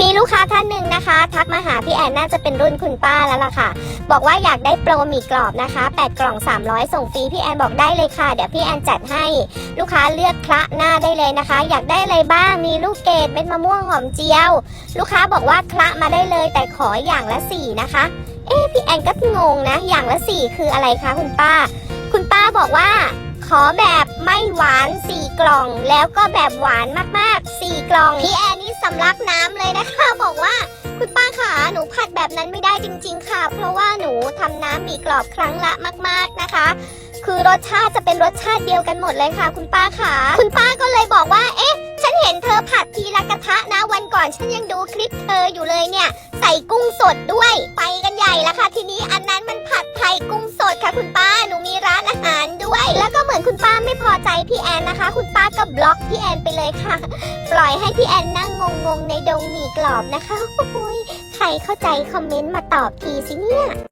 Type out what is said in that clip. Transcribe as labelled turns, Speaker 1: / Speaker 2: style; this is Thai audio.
Speaker 1: มีลูกค้าท่านหนึ่งนะคะ ทักมาหาพี่แอนน่าจะเป็นรุ่นคุณป้าแล้วล่ะค่ะ บอกว่าอยากได้โปรหมี่กรอบนะคะ 8 กล่อง 300 ส่งฟรีพี่แอนบอกได้เลยค่ะ เดี๋ยวพี่แอนจัดให้ ลูกค้าเลือกคละหน้าได้เลยนะคะ อยากได้อะไรบ้าง มีลูกเกดเม็ดมะม่วงหอมเจียว ลูกค้าบอกว่าคละมาได้เลย แต่ขออย่างละ 4 นะคะ เอ๊พี่แอนก็งงนะ อย่างละ 4 คืออะไรคะคุณป้า คุณป้าบอกว่าขอแบบไม่หวาน 4 กล่อง แล้วก็แบบหวานมากๆ 4 กล่องพี่ สำลักน้ำเลยนะคะ บอกว่าคุณป้าขาหนูผัดแบบนั้นไม่ได้จริง ๆ ค่ะ เพราะว่าหนูทำน้ำหมีกรอบครั้งละมาก ๆนะคะ คือรสชาติจะเป็นรสชาติเดียวกันหมดเลยค่ะ คุณป้าขาคุณป้าก็เลยบอกว่า เอ๊ะ ฉันเห็นเธอผัดทีละกระทะนะวันก่อน ฉันยังดูคลิปเธออยู่เลยเนี่ย ใส่กุ้งสดด้วยไปกันใหญ่แล้วค่ะ ทีนี้อันนั้นมัน ใจพี่แอนนะคะ คุณป้าก็บล็อกพี่แอนไปเลยค่ะ ปล่อยให้พี่แอนนั่งงงๆในดงหมี่กรอบนะคะโอ้ยใครเข้าใจคอมเมนต์มาตอบทีสิเนี่ย